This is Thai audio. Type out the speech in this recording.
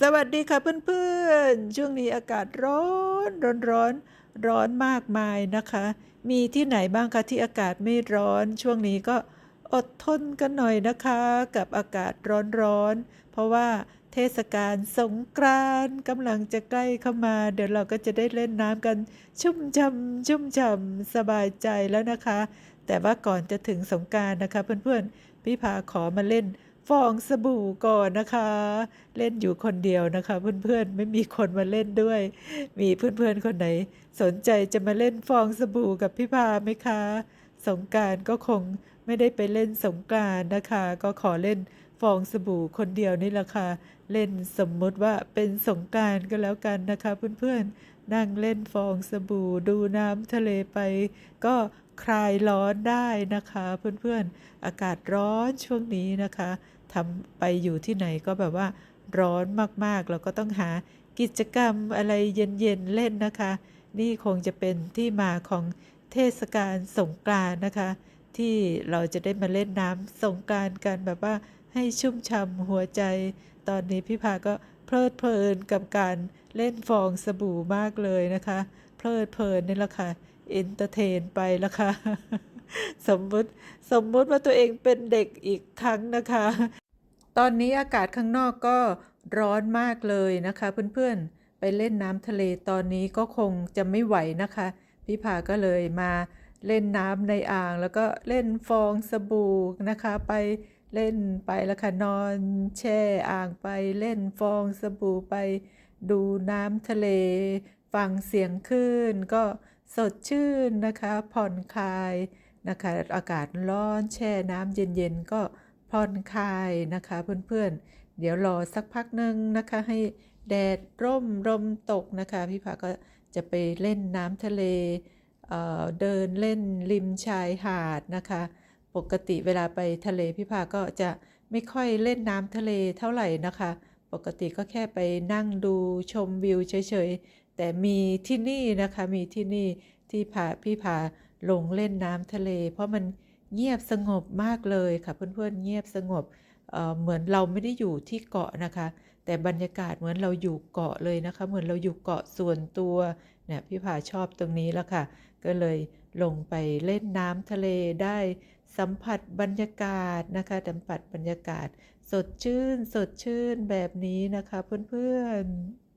สวัสดีค่ะเพื่อนๆ ช่วงนี้อากาศร้อนร้อนร้อนร้อนมากมายนะคะ มีที่ไหนบ้างคะที่อากาศไม่ร้อน ช่วงนี้ก็อดทนกันหน่อยนะคะ กับอากาศร้อนร้อนเพราะว่าเทศกาลสงกรานต์กำลังจะใกล้เข้ามา เดี๋ยวเราก็จะได้เล่นน้ำกัน ชุ่มช่ำชุ่มฉ่ำสบายใจแล้วนะคะ แต่ว่าก่อนจะถึงสงการนะคะ เพื่อนๆพี่พาขอมาเล่น ฟองสบู่ก่อนนะคะ เล่นอยู่คนเดียวนะคะ เพื่อนๆไม่มีคนมาเล่นด้วย มีเพื่อนๆคนไหน สนใจจะมาเล่นฟองสบู่กับพี่พาไหมคะ สงการก็คง ไม่ได้ไปเล่นสงกรานนะคะ ก็ขอเล่นฟองสบู่คนเดียวนี่แหละค่ะ เล่นสมมุติว่าเป็นสงกรารก็แล้วกันนะคะ เพื่อนๆ นั่งเล่นฟองสบู่ดูน้ำทะเลไป ก็คลายร้อนได้นะคะ เพื่อนๆ อากาศร้อนช่วงนี้นะคะทำไปอยู่ที่ไหนก็แบบว่าร้อนมากๆ เราก็ต้องหากิจกรรมอะไรเย็นๆ เล่นนะคะ นี่คงจะเป็นที่มาของเทศกาลสงกรานต์นะคะ ที่เราจะได้มาเล่นน้ำสงกานต์กันแบบว่าให้ชุ่มช่ำหัวใจ ตอนนี้พี่พาก็เพลิดเพลินกับการเล่นฟองสบู่มากเลยนะคะ เพลิดเพลินนี่แหละค่ะเอนเตอร์เทนไปล้วค่ะสมมติสมมติว่าตัวเองเป็นเด็กอีกครั้งนะคะ ตอนนี้อากาศข้างนอกก็ร้อนมากเลยนะคะเพื่อนๆ ไปเล่นน้ำทะเลตอนนี้ก็คงจะไม่ไหวนะคะ พี่พาก็เลยมา เล่นน้ำในอ่าง แล้วก็เล่นฟองสบู่นะคะ ไปเล่นไปแล้วค่ะนอนแช่อ่างไปเล่นฟองสบู่ไป ดูน้ำทะเล ฟังเสียงคลื่นก็สดชื่นนะคะ ผ่อนคลายนะคะ อากาศร้อนแช่น้ำเย็นๆก็ผ่อนคลายนะคะเพื่อนๆ เดี๋ยวรอสักพักหนึ่งนะคะ ให้แดดร่มลมตกนะคะ พี่ผาก็จะไปเล่นน้ำทะเล เดินเล่นริมชายหาดนะคะ ปกติเวลาไปทะเลพี่ผาก็จะไม่ค่อยเล่นน้ำทะเลเท่าไหร่นะคะ ปกติก็แค่ไปนั่งดูชมวิวเฉยๆ แต่มีที่นี่นะคะมีที่นี่ที่พาพี่พาลงเล่นน้ำทะเล เพราะมันเงียบสงบมากเลยค่ะเพื่อนๆเงียบสงบ เหมือนเราไม่ได้อยู่ที่เกาะนะคะ แต่บรรยากาศเหมือนเราอยู่เกาะเลยนะคะ เหมือนเราอยู่เกาะส่วนตัวเนี่ยพี่ผาชอบตรงนี้แล้วค่ะ ก็เลยลงไปเล่นน้ำทะเลได้สัมผัสบรรยากาศนะคะสัมผัสบรรยากาศ สดชื่น สดชื่นแบบนี้นะคะเพื่อนๆ